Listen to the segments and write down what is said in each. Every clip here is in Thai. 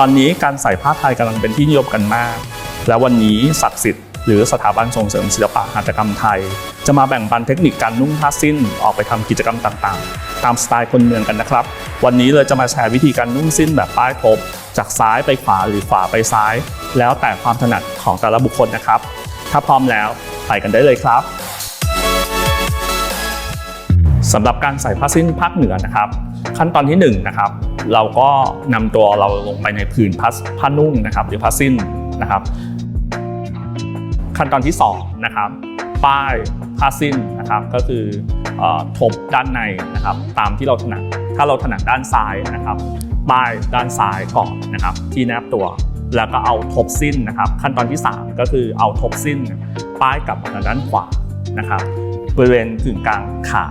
ตอนนี้การใส่ผ้าไทยกำลังเป็นที่นิยมกันมาก และวันนี้ศักดิ์สิทธิ์หรือสถาบันส่งเสริมศิลปะหัตถกรรมไทย จะมาแบ่งปันเทคนิคการนุ่งผ้าสิ้นออกไปทำกิจกรรมต่างๆ ตามสไตล์คนเมืองกันนะครับ วันนี้เลยจะมาแชร์วิธีการนุ่งสิ้นแบบป้ายทบจากซ้ายไปขวาหรือขวาไปซ้าย แล้วแต่ความถนัดของแต่ละบุคคลนะครับ ถ้าพร้อมแล้วไปกันได้เลยครับสำหรับการใส่ผ้าสิ้นภาคเหนือนะครับ ขั้นตอนที่1นงนะครับ เราก็นำตัวเราลงไปในผืนผ้าผ้านุ่งนะครับหรือผ้าสิ้นนะครับ ขั้นตอนที่2นะครับป้ายผ้าสิ้นนะครับก็คือเอ่อทบด้านในนะครับตามที่เราถนัดถ้าเราถนัดด้านซ้ายนะครับป้ายด้านซ้ายก่อนนะครับที่แนบตัวแล้วก็เอาทบสิ้นนะครับ ขั้นตอนที่ 3 ก็คือเอาทบสิ้น ป้ายกลับมาทางด้านขวานะครับบริเวณกึ่งกลางขา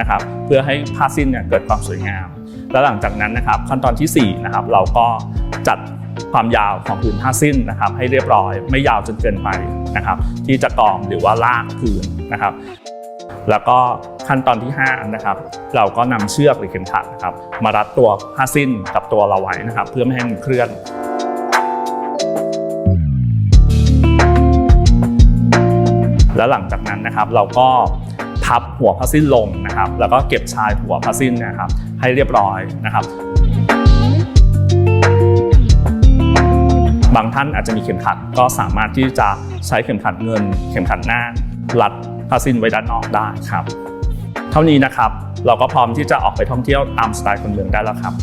นะครับ เพื่อให้ผ้าสิ้นเนี่ยเกิดความสวยงาม แล้วหลังจากนั้นนะครับขั้นตอนที่4นะครับเราก็จัดความยาวของผืนผ้าสิ้นนะครับให้เรียบร้อยไม่ยาวจนเกินไปนะครับ ที่จะกองหรือว่าลากผืนนะครับ แล้วก็ขั้นตอนที่5นะครับเราก็นำเชือกหรือเข็มขัดนะครับ มารัดตัวผ้าสิ้นกับตัวเราไว้นะครับ เพื่อไม่ให้มันเคลื่อนแล้วหลังจากนั้นนะครับเราก็ พับหัวผ้าสิ้นลงนะครับ แล้วก็เก็บชายหัวผ้าสิ้นนะครับ ให้เรียบร้อยนะครับ บางท่านอาจจะมีเข็มขัดก็สามารถที่จะใช้เข็มขัดเงิน เข็มขัดหน้ารัดผ้าสิ้นไว้ด้านนอกได้ครับ เท่านี้นะครับเราก็พร้อมที่จะออกไปท่องเที่ยวตามสไตล์คนเมืองได้แล้วครับ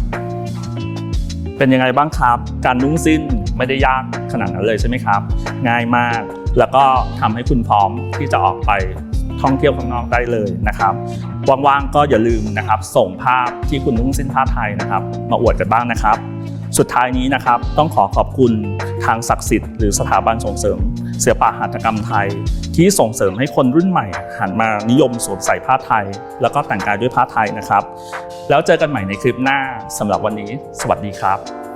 เป็นยังไงบ้างครับ การนุ่งสิ้นไม่ได้ยากขนาดนั้นเลยใช่ไหมครับ ง่ายมาก แล้วก็ทำให้คุณพร้อมที่จะออกไป ท่องเที่ยวข้างนอกได้เลยนะครับว่างๆก็อย่าลืมนะครับ ส่งภาพที่คุณนุ่งเส้นผ้าไทยนะครับ มาอวดกันบ้างนะครับ สุดท้ายนี้นะครับต้องขอขอบคุณทางศักดิ์สิทธิ์หรือสถาบันส่งเสริมศิลปะหัตถกรรมไทย ที่ส่งเสริมให้คนรุ่นใหม่ หันมานิยมสวมใส่ผ้าไทย แล้วก็แต่งกายด้วยผ้าไทยนะครับ แล้วเจอกันใหม่ในคลิปหน้าสำหรับวันนี้ สวัสดีครับ